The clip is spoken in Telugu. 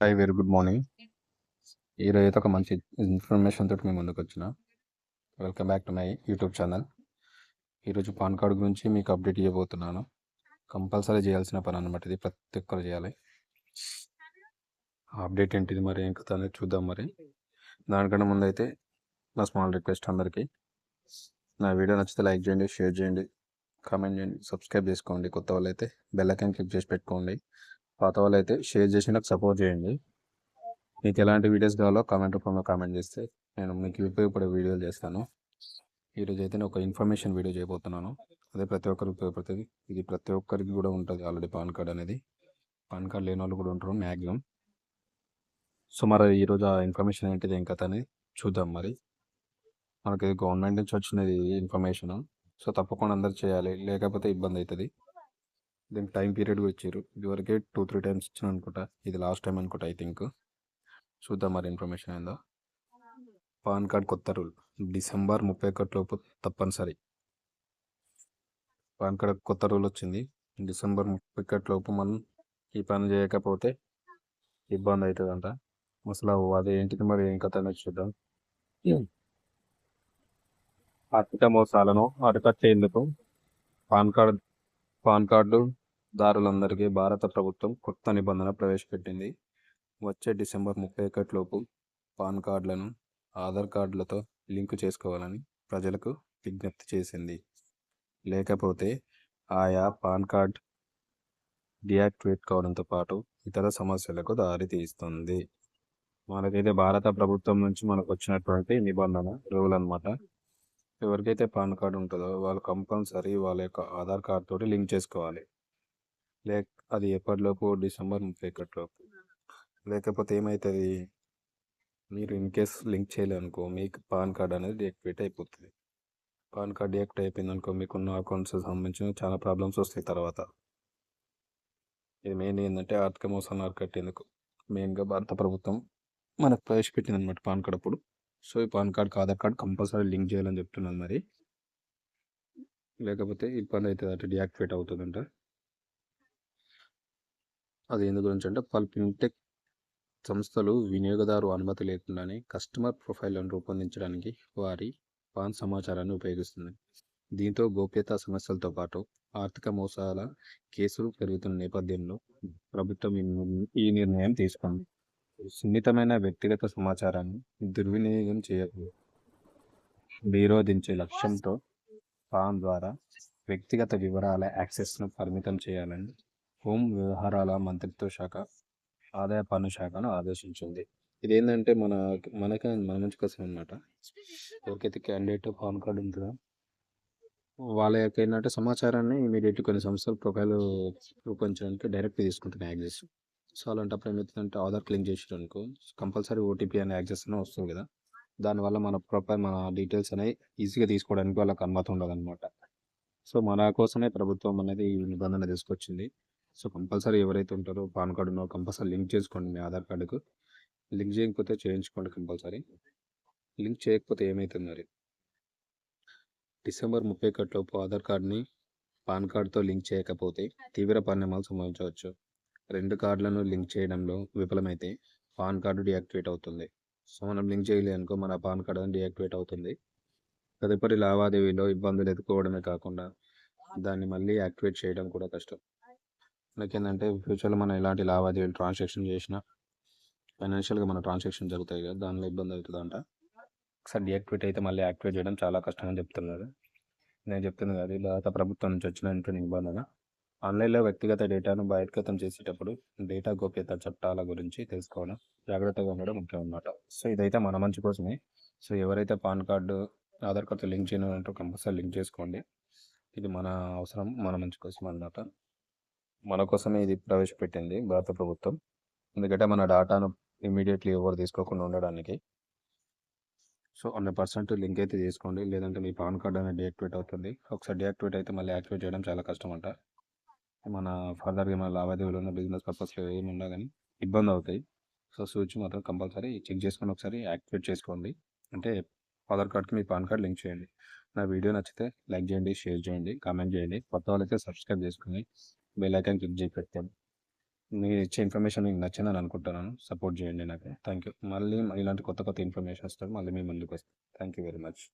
హాయ్ వెరీ గుడ్ మార్నింగ్ ఈరోజు అయితే ఒక మంచి ఇన్ఫర్మేషన్ తోటి మేము ముందుకు వచ్చిన welcome back to my YouTube channel. ఈరోజు పాన్ కార్డ్ గురించి మీకు అప్డేట్ ఇవ్వబోతున్నాను కంపల్సరీ చేయాల్సిన పని అనమాట ఇది. ప్రతి ఒక్కరు చేయాలి. అప్డేట్ ఏంటిది మరి? ఏం కథ అనేది చూద్దాం మరి. దానికన్నా ముందు అయితే నా స్మాల్ రిక్వెస్ట్ అందరికీ. నా వీడియో నచ్చితే లైక్ చేయండి షేర్ చేయండి కామెంట్ చేయండి సబ్స్క్రైబ్ చేసుకోండి. కొత్త వాళ్ళు అయితే బెల్ ఐకాన్ క్లిక్ చేసి పెట్టుకోండి. పాత వాళ్ళు అయితే షేర్ చేసి నాకు సపోర్ట్ చేయండి. మీకు ఎలాంటి వీడియోస్ కావాలో కామెంట్ రూపంలో కామెంట్ చేస్తే నేను మీకు ఉపయోగపడే వీడియోలు చేస్తాను. ఈరోజు అయితే నేను ఒక ఇన్ఫర్మేషన్ వీడియో చేయబోతున్నాను. అదే ప్రతి ఒక్కరికి ఉపయోగపడుతుంది. ఇది ప్రతి ఒక్కరికి కూడా ఉంటుంది ఆల్రెడీ పాన్ కార్డ్ అనేది. పాన్ కార్డ్ లేని వాళ్ళు కూడా ఉంటారు మ్యాక్సిమం సో మరి ఈరోజు ఆ ఇన్ఫర్మేషన్ ఏంటిది ఏం కథ అనేది చూద్దాం మరి. మనకి గవర్నమెంట్ నుంచి వచ్చినది ఇన్ఫర్మేషన్ సో తప్పకుండా అందరు చేయాలి లేకపోతే ఇబ్బంది అవుతుంది. దీనికి టైం పీరియడ్ కూడా ఇచ్చారు ఇదివరకే టూ త్రీ టైమ్స్ ఇచ్చిన అనుకుంటా. ఇది లాస్ట్ టైం అనుకుంటా ఐ థింక్. చూద్దాం మరి ఇన్ఫర్మేషన్ ఏందో. పాన్ కార్డ్ కొత్త రూల్. డిసెంబర్ ముప్పై ఒకటిలోపు తప్పనిసరి. పాన్ కార్డ్ కొత్త రూల్ వచ్చింది. డిసెంబర్ ముప్పై ఒకటి లోపు మనం ఈ పని చేయకపోతే ఇబ్బంది అవుతుందంట అసలు అది ఏంటిది మరి? ఏం కథ అనేది చూద్దాం. ఆర్థిక మోసాలను అరికట్టేందుకు పాన్ కార్డ్ పాన్ కార్డు దారులందరికీ భారత ప్రభుత్వం కొత్త నిబంధన ప్రవేశపెట్టింది. వచ్చే డిసెంబర్ ముప్పై ఒకటిలోపు పాన్ కార్డులను ఆధార్ కార్డులతో లింకు చేసుకోవాలని ప్రజలకు విజ్ఞప్తి చేసింది. లేకపోతే ఆయా పాన్ కార్డ్ డియాక్టివేట్ కావడంతో పాటు ఇతర సమస్యలకు దారి తీస్తుంది మనకైతే భారత ప్రభుత్వం నుంచి మనకు వచ్చినటువంటి నిబంధన రూల్ అనమాట ఎవరికైతే పాన్ కార్డు ఉంటుందో వాళ్ళు కంపల్సరీ వాళ్ళ యొక్క ఆధార్ కార్డ్ తోటి లింక్ చేసుకోవాలి. లేక అది ఎప్పటిలోపు డిసెంబర్ ముప్పై ఒకటిలోపు. లేకపోతే ఏమవుతుంది మీరు ఇన్ కేస్ లింక్ చేయలేదనుకో మీకు పాన్ కార్డ్ అనేది డియాక్టివేట్ అయిపోతుంది. పాన్ కార్డ్ డియాక్ట్ అయిపోయింది అనుకో మీకున్న అకౌంట్స్ సంబంధించిన చాలా ప్రాబ్లమ్స్ వస్తాయి తర్వాత. ఇది మెయిన్ ఏంటంటే ఆర్థిక మోసాన్ని అరికట్టేందుకు. మెయిన్గా భారత ప్రభుత్వం మనకు ప్రవేశపెట్టింది అనమాట పాన్ కార్డ్ అప్పుడు. సో ఈ పాన్ కార్డ్కి ఆధార్ కార్డ్ కంపల్సరీ లింక్ చేయాలని చెప్తున్నాను మరి. లేకపోతే ఇబ్బంది అవుతుంది అంటే డియాక్టివేట్ అవుతుందంట. అది ఎందు గురించి అంటే పలు ఫిన్టెక్ సంస్థలు వినియోగదారు అనుమతి లేకుండానే కస్టమర్ ప్రొఫైల్లను రూపొందించడానికి వారి పాన్ సమాచారాన్ని ఉపయోగిస్తుంది. దీంతో గోప్యతా సమస్యలతో పాటు ఆర్థిక మోసాల కేసులు పెరుగుతున్న నేపథ్యంలో ప్రభుత్వం ఈ- ఈ నిర్ణయం తీసుకుంది. సున్నితమైన వ్యక్తిగత సమాచారాన్ని దుర్వినియోగం చేయకూడదు నిరోధించే లక్ష్యంతో పాన్ ద్వారా వ్యక్తిగత వివరాల యాక్సెస్ను పరిమితం చేయాలని హోం వ్యవహారాల మంత్రిత్వ శాఖ ఆదాయ పన్ను శాఖను ఆదేశించింది. ఇదేంటంటే మన మనకి మన మంచి కోసం అనమాట ఎవరికైతే క్యాండిడేట్ పాన్ కార్డు ఉంటుందో వాళ్ళ యొక్క ఏంటంటే సమాచారాన్ని ఇమీడియట్ కొన్ని సంస్థలు ప్రొఫైల్ రూపొందించడానికి డైరెక్ట్ తీసుకుంటున్నాయి యాక్సెస్. సో అలాంటప్పుడు ఏమవుతుందంటే ఆధార్ క్లెయిమ్ చేసారు అనుకో కంపల్సరీ ఓటీపీ అనే యాక్సెస్ అనే వస్తుంది కదా. దానివల్ల మన ప్రొఫైల్ మన డీటెయిల్స్ అనేవి ఈజీగా తీసుకోవడానికి వాళ్ళకి అనుమతి ఉండదు అనమాట సో మన కోసమే ప్రభుత్వం అనేది ఈ నిబంధన తీసుకొచ్చింది. సో కంపల్సరీ ఎవరైతే ఉంటారో పాన్ కార్డు ఉన్నో కంపల్సరీ లింక్ చేసుకోండి మీ ఆధార్ కార్డుకు. లింక్ చేయకపోతే చేయించుకోండి కంపల్సరీ. లింక్ చేయకపోతే ఏమవుతుంది మరి? డిసెంబర్ ముప్పై ఒకటిలోపు ఆధార్ కార్డ్ని పాన్ కార్డుతో లింక్ చేయకపోతే తీవ్ర పరిణామాలు సంభవించవచ్చు. రెండు కార్డులను లింక్ చేయడంలో విఫలమైతే పాన్ కార్డు డియాక్టివేట్ అవుతుంది. సో మనం లింక్ చేయలేదనుకో మన పాన్ కార్డు డియాక్టివేట్ అవుతుంది. తదుపరి లావాదేవీలో ఇబ్బందులు ఎదుర్కోవడమే కాకుండా దాన్ని మళ్ళీ యాక్టివేట్ చేయడం కూడా కష్టం. మనకేంటంటే ఫ్యూచర్లో మనం ఎలాంటి లావాదేవీలు ట్రాన్సాక్షన్ చేసినా ఫైనాన్షియల్గా మన ట్రాన్సాక్షన్ జరుగుతాయి కదా దానిలో ఇబ్బంది అవుతుందంట. ఒకసారి డియాక్టివేట్ అయితే మళ్ళీ యాక్టివేట్ చేయడం చాలా కష్టం అని చెప్తున్నారు. నేను చెప్తున్నాను కదా ఇలా ప్రభుత్వం నుంచి వచ్చిన నిబంధన ఆన్లైన్లో వ్యక్తిగత డేటాను బహిర్గతం చేసేటప్పుడు డేటా గోప్యత చట్టాల గురించి తెలుసుకోవడం జాగ్రత్తగా ఉండడం ముఖ్యం అన్నమాట. సో ఇదైతే మన మంచి కోసమే. సో ఎవరైతే పాన్ కార్డు ఆధార్ కార్డుతో లింక్ చేయనంటో కంపల్సరీ లింక్ చేసుకోండి. ఇది మన అవసరం మన మంచి కోసం అన్నమాట. మన కోసమే ఇది ప్రవేశపెట్టింది భారత ప్రభుత్వం. ఎందుకంటే మన డేటాను ఇమీడియట్లీ ఎవరు తీసుకోకుండా ఉండడానికి. సో హండ్రెడ్ పర్సెంట్ లింక్ అయితే చేసుకోండి లేదంటే మీ పాన్ కార్డ్ అనేది డియాక్టివేట్ అవుతుంది. ఒకసారి డియాక్టివేట్ అయితే మళ్ళీ యాక్టివేట్ చేయడం చాలా కష్టం అంట. మన ఫర్దర్గా మన లావాదేవీలు ఉన్న బిజినెస్ పర్పస్లో ఏమి ఉన్నా కానీ ఇబ్బంది అవుతాయి. సో స్విచ్ మాత్రం కంపల్సరీ చెక్ చేసుకొని ఒకసారి యాక్టివేట్ చేసుకోండి. అంటే ఆధార్ కార్డ్కి మీ పాన్ కార్డ్ లింక్ చేయండి. నా వీడియో నచ్చితే లైక్ చేయండి షేర్ చేయండి కామెంట్ చేయండి. కొత్త వాళ్ళైతే సబ్స్క్రైబ్ చేసుకుని బెల్ ఐకాన్ క్లిక్ చేసి పెట్టండి మీరు ఇచ్చే ఇన్ఫర్మేషన్ మీకు నచ్చిందని అనుకుంటున్నాను. సపోర్ట్ చేయండి నాకు. థ్యాంక్ యూ మళ్ళీ ఇలాంటి కొత్త కొత్త ఇన్ఫర్మేషన్ వస్తాడు మళ్ళీ మీ ముందుకు వస్తాను థ్యాంక్ యూ వెరీ మచ్.